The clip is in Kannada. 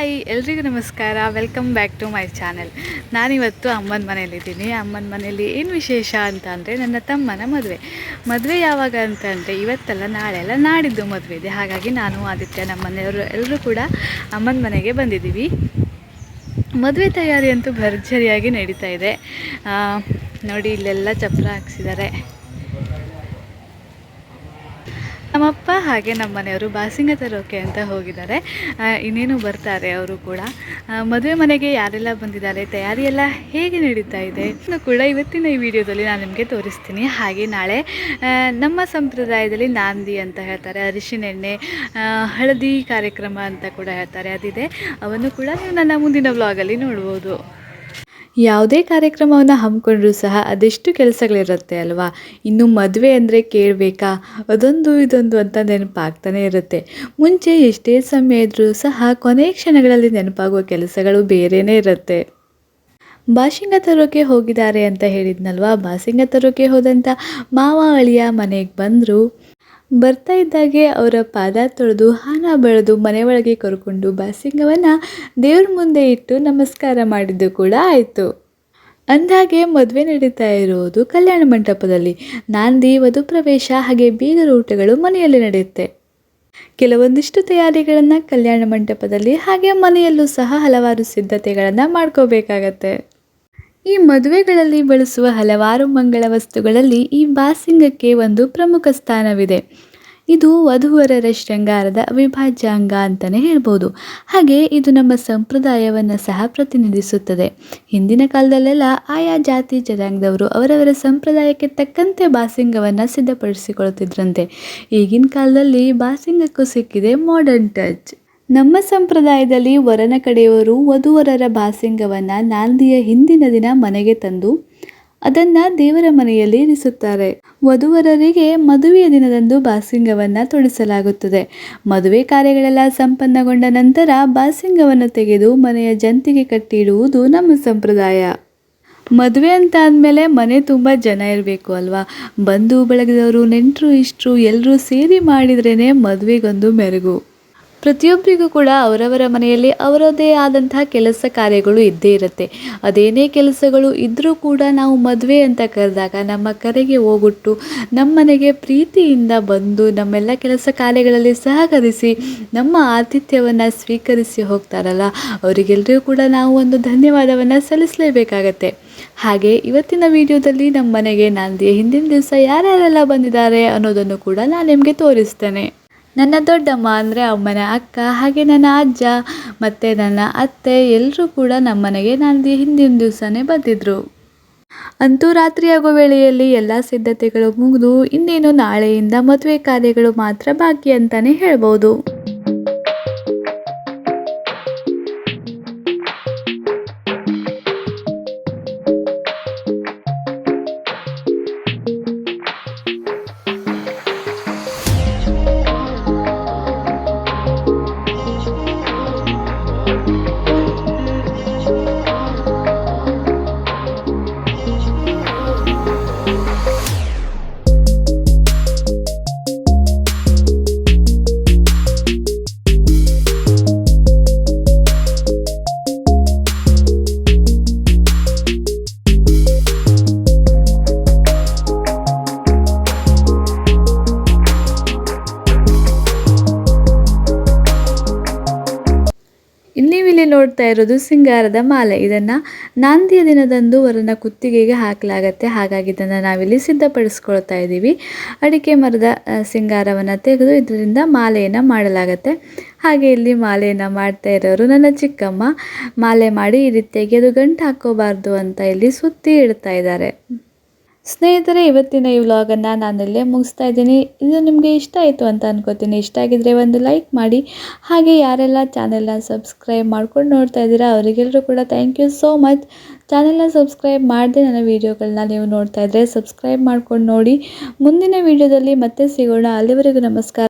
ಹಾಯ್, ಎಲ್ರಿಗೂ ನಮಸ್ಕಾರ. Welcome back to my channel ನಾನಿವತ್ತು ಅಮ್ಮನ ಮನೇಲಿದ್ದೀನಿ. ಅಮ್ಮನ ಮನೆಯಲ್ಲಿ ಏನು ವಿಶೇಷ ಅಂತ ಅಂದರೆ ನನ್ನ ತಮ್ಮನ ಮದುವೆ. ಮದುವೆ ಯಾವಾಗ ಅಂತ ಅಂದರೆ ಇವತ್ತೆಲ್ಲ ನಾಳೆ ಅಲ್ಲ ನಾಡಿದ್ದು ಮದುವೆ ಇದೆ. ಹಾಗಾಗಿ ನಾನು, ಆದಿತ್ಯ ನಮ್ಮ ಮನೆಯವರು ಎಲ್ಲರೂ ಕೂಡ ಅಮ್ಮನ ಮನೆಗೆ ಬಂದಿದ್ದೀವಿ. ಮದುವೆ ತಯಾರಿ ಅಂತೂ ಭರ್ಜರಿಯಾಗಿ ನಡೀತಾ ಇದೆ. ನೋಡಿ, ಇಲ್ಲೆಲ್ಲ ಚಪ್ರ ಹಾಕ್ಸಿದ್ದಾರೆ. ನಮ್ಮಪ್ಪ ಹಾಗೆ ನಮ್ಮ ಮನೆಯವರು ಬಾಸಿಂಗ ತರೋಕೆ ಅಂತ ಹೋಗಿದ್ದಾರೆ. ಇನ್ನೇನು ಬರ್ತಾರೆ ಅವರು ಕೂಡ. ಮದುವೆ ಮನೆಗೆ ಯಾರೆಲ್ಲ ಬಂದಿದ್ದಾರೆ, ತಯಾರಿ ಎಲ್ಲ ಹೇಗೆ ನಡೀತಾ ಇದೆ ಕೂಡ ಇವತ್ತಿನ ಈ ವಿಡಿಯೋದಲ್ಲಿ ನಾನು ನಿಮಗೆ ತೋರಿಸ್ತೀನಿ. ಹಾಗೆ ನಾಳೆ ನಮ್ಮ ಸಂಪ್ರದಾಯದಲ್ಲಿ ನಾಂದಿ ಅಂತ ಹೇಳ್ತಾರೆ, ಅರಿಶಿನ ಎಣ್ಣೆ ಹಳದಿ ಕಾರ್ಯಕ್ರಮ ಅಂತ ಕೂಡ ಹೇಳ್ತಾರೆ. ಅದಿದೆ. ಅವನ್ನು ಕೂಡ ನೀವು ನನ್ನ ಮುಂದಿನ ವ್ಲಾಗಲ್ಲಿ ನೋಡ್ಬೋದು. ಯಾವುದೇ ಕಾರ್ಯಕ್ರಮವನ್ನು ಹಮ್ಮಿಕೊಂಡ್ರೂ ಸಹ ಅದೆಷ್ಟು ಕೆಲಸಗಳಿರುತ್ತೆ ಅಲ್ವಾ? ಇನ್ನು ಮದುವೆ ಅಂದರೆ ಕೇಳಬೇಕಾ? ಅದೊಂದು ಇದೊಂದು ಅಂತ ನೆನಪಾಗ್ತಾನೆ ಇರುತ್ತೆ. ಮುಂಚೆ ಎಷ್ಟೇ ಸಮಯ ಇದ್ದರೂ ಸಹ ಕೊನೆ ಕ್ಷಣಗಳಲ್ಲಿ ನೆನಪಾಗುವ ಕೆಲಸಗಳು ಬೇರೆಯೇ ಇರುತ್ತೆ. ಬಾಸಿಂಗ ತರೋಕೆ ಹೋಗಿದ್ದಾರೆ ಅಂತ ಹೇಳಿದ್ನಲ್ವಾ? ಬಾಸಿಂಗ ತರೋಕೆ ಹೋದಂಥ ಮಾವ ಅಳಿಯ ಮನೆಗೆ ಬಂದರು. ಬರ್ತಾ ಇದ್ದಾಗೆ ಅವರ ಪಾದ ತೊಳೆದು ಹಾನ ಬೆಳೆದು ಮನೆ ಒಳಗೆ ಕರ್ಕೊಂಡು ಬಾಸಿಂಗವನ್ನು ದೇವ್ರ ಮುಂದೆ ಇಟ್ಟು ನಮಸ್ಕಾರ ಮಾಡಿದ್ದು ಕೂಡ ಆಯಿತು. ಅಂದಾಗೆ ಮದುವೆ ನಡೀತಾ ಇರುವುದು ಕಲ್ಯಾಣ ಮಂಟಪದಲ್ಲಿ. ನಾಂದಿ ವಧು ಪ್ರವೇಶ ಹಾಗೆ ಬೀಗರ ಊಟಗಳು ಮನೆಯಲ್ಲಿ ನಡೆಯುತ್ತೆ. ಕೆಲವೊಂದಿಷ್ಟು ತಯಾರಿಗಳನ್ನು ಕಲ್ಯಾಣ ಮಂಟಪದಲ್ಲಿ ಹಾಗೆ ಮನೆಯಲ್ಲೂ ಸಹ ಹಲವಾರು ಸಿದ್ಧತೆಗಳನ್ನು ಮಾಡ್ಕೋಬೇಕಾಗತ್ತೆ. ಈ ಮದುವೆಗಳಲ್ಲಿ ಬಳಸುವ ಹಲವಾರು ಮಂಗಳ ವಸ್ತುಗಳಲ್ಲಿ ಈ ಬಾಸಿಂಗಕ್ಕೆ ಒಂದು ಪ್ರಮುಖ ಸ್ಥಾನವಿದೆ. ಇದು ವಧುವರರ ಶೃಂಗಾರದ ಅವಿಭಾಜ್ಯ ಅಂಗ ಅಂತಲೇ ಹೇಳ್ಬೋದು. ಹಾಗೆ ಇದು ನಮ್ಮ ಸಂಪ್ರದಾಯವನ್ನು ಸಹ ಪ್ರತಿನಿಧಿಸುತ್ತದೆ. ಹಿಂದಿನ ಕಾಲದಲ್ಲೆಲ್ಲ ಆಯಾ ಜಾತಿ ಜನಾಂಗದವರು ಅವರವರ ಸಂಪ್ರದಾಯಕ್ಕೆ ತಕ್ಕಂತೆ ಬಾಸಿಂಗವನ್ನು ಸಿದ್ಧಪಡಿಸಿಕೊಳ್ತಿದ್ರಂತೆ. ಈಗಿನ ಕಾಲದಲ್ಲಿ ಬಾಸಿಂಗಕ್ಕೂ ಸಿಕ್ಕಿದೆ ಮಾಡರ್ನ್ ಟಚ್ ನಮ್ಮ ಸಂಪ್ರದಾಯದಲ್ಲಿ ವರನ ಕಡೆಯವರು ವಧುವರರ ಬಾಸಿಂಗವನ್ನು ನಾಂದಿಯ ಹಿಂದಿನ ದಿನ ಮನೆಗೆ ತಂದು ಅದನ್ನು ದೇವರ ಮನೆಯಲ್ಲಿ ಇರಿಸುತ್ತಾರೆ. ವಧುವರರಿಗೆ ಮದುವೆಯ ದಿನದಂದು ಬಾಸಿಂಗವನ್ನು ತೊಡಿಸಲಾಗುತ್ತದೆ. ಮದುವೆ ಕಾರ್ಯಗಳೆಲ್ಲ ಸಂಪನ್ನಗೊಂಡ ನಂತರ ಬಾಸಿಂಗವನ್ನು ತೆಗೆದು ಮನೆಯ ಜಂತಿಗೆ ಕಟ್ಟಿಡುವುದು ನಮ್ಮ ಸಂಪ್ರದಾಯ. ಮದುವೆ ಅಂತ ಅಂದಮೇಲೆ ಮನೆ ತುಂಬ ಜನ ಇರಬೇಕು ಅಲ್ವಾ? ಬಂಧು, ಬಳಗದವರು, ನೆಂಟರು, ಇಷ್ಟರು ಎಲ್ಲರೂ ಸೇರಿ ಮಾಡಿದ್ರೇ ಮದುವೆಗೊಂದು ಮೆರುಗು. ಪ್ರತಿಯೊಬ್ಬರಿಗೂ ಕೂಡ ಅವರವರ ಮನೆಯಲ್ಲಿ ಅವರದೇ ಆದಂತಹ ಕೆಲಸ ಕಾರ್ಯಗಳು ಇದ್ದೇ ಇರುತ್ತೆ. ಅದೇನೇ ಕೆಲಸಗಳು ಇದ್ದರೂ ಕೂಡ ನಾವು ಮದುವೆ ಅಂತ ಕರೆದಾಗ ನಮ್ಮ ಕರೆಗೆ ಹೋಗುಟ್ಟು ನಮ್ಮನೆಗೆ ಪ್ರೀತಿಯಿಂದ ಬಂದು ನಮ್ಮೆಲ್ಲ ಕೆಲಸ ಕಾರ್ಯಗಳಲ್ಲಿ ಸಹಕರಿಸಿ ನಮ್ಮ ಆತಿಥ್ಯವನ್ನು ಸ್ವೀಕರಿಸಿ ಹೋಗ್ತಾರಲ್ಲ ಅವರಿಗೆಲ್ಲರಿಗೂ ಕೂಡ ನಾವು ಒಂದು ಧನ್ಯವಾದವನ್ನು ಸಲ್ಲಿಸಲೇಬೇಕಾಗತ್ತೆ. ಹಾಗೆ ಇವತ್ತಿನ ವಿಡಿಯೋದಲ್ಲಿ ನಮ್ಮ ಮನೆಗೆ ನಾಂದಿಯ ಹಿಂದಿನ ದಿವಸ ಯಾರ್ಯಾರೆಲ್ಲ ಬಂದಿದ್ದಾರೆ ಅನ್ನೋದನ್ನು ಕೂಡ ನಾನು ನಿಮಗೆ ತೋರಿಸ್ತೇನೆ. ನನ್ನ ದೊಡ್ಡಮ್ಮ ಅಂದರೆ ಅಮ್ಮನ ಅಕ್ಕ, ಹಾಗೆ ನನ್ನ ಅಜ್ಜ, ಮತ್ತು ನನ್ನ ಅತ್ತೆ ಎಲ್ಲರೂ ಕೂಡ ನಮ್ಮನೆಗೆ ನಾನು ಹಿಂದಿನ ದಿವಸನೇ ಬಂದಿದ್ದರು ಅಂತೂ ರಾತ್ರಿಯಾಗೋ ವೇಳೆಯಲ್ಲಿ ಎಲ್ಲ ಸಿದ್ಧತೆಗಳು ಮುಗಿದು, ಇನ್ನೇನು ನಾಳೆಯಿಂದ ಮದುವೆ ಕಾರ್ಯಗಳು ಮಾತ್ರ ಬಾಕಿ ಅಂತಲೇ ಹೇಳ್ಬೋದು. ನೋಡ್ತಾ ಇರೋದು ಸಿಂಗಾರದ ಮಾಲೆ. ಇದನ್ನು ನಾಂದಿಯ ದಿನದಂದು ವರನ ಕುತ್ತಿಗೆಗೆ ಹಾಕಲಾಗತ್ತೆ. ಹಾಗಾಗಿ ಇದನ್ನು ನಾವಿಲ್ಲಿ ಸಿದ್ಧಪಡಿಸ್ಕೊಳ್ತಾ ಇದ್ದೀವಿ. ಅಡಿಕೆ ಮರದ ಸಿಂಗಾರವನ್ನು ತೆಗೆದು ಇದರಿಂದ ಮಾಲೆಯನ್ನು ಮಾಡಲಾಗತ್ತೆ. ಹಾಗೆ ಇಲ್ಲಿ ಮಾಲೆಯನ್ನು ಮಾಡ್ತಾ ಇರೋರು ನನ್ನ ಚಿಕ್ಕಮ್ಮ. ಮಾಲೆ ಮಾಡಿ ಈ ರೀತಿಯಾಗಿ ಅದು ಗಂಟು ಹಾಕೋಬಾರ್ದು ಅಂತ ಇಲ್ಲಿ ಸುತ್ತಿ ಇಡ್ತಾ ಇದ್ದಾರೆ. ಸ್ನೇಹಿತರೆ, ಇವತ್ತಿನ ಈ ವ್ಲಾಗನ್ನು ನಾನಲ್ಲೇ ಮುಗಿಸ್ತಾ ಇದ್ದೀನಿ. ಇದು ನಿಮಗೆ ಇಷ್ಟ ಆಯಿತು ಅಂತ ಅನ್ಕೋತೀನಿ. ಇಷ್ಟ ಆಗಿದ್ದರೆ ಒಂದು ಲೈಕ್ ಮಾಡಿ. ಹಾಗೆ ಯಾರೆಲ್ಲ ಚಾನೆಲ್ನ ಸಬ್ಸ್ಕ್ರೈಬ್ ಮಾಡ್ಕೊಂಡು ನೋಡ್ತಾ ಇದ್ದೀರಾ ಅವರಿಗೆಲ್ಲರೂ ಕೂಡ ಥ್ಯಾಂಕ್ ಯು ಸೋ ಮಚ್. ಚಾನೆಲ್ನ ಸಬ್ಸ್ಕ್ರೈಬ್ ಮಾಡದೆ ನನ್ನ ವೀಡಿಯೋಗಳನ್ನ ನೀವು ನೋಡ್ತಾ ಇದ್ದರೆ ಸಬ್ಸ್ಕ್ರೈಬ್ ಮಾಡ್ಕೊಂಡು ನೋಡಿ. ಮುಂದಿನ ವೀಡಿಯೋದಲ್ಲಿ ಮತ್ತೆ ಸಿಗೋಣ. ಅಲ್ಲಿವರೆಗೂ ನಮಸ್ಕಾರ.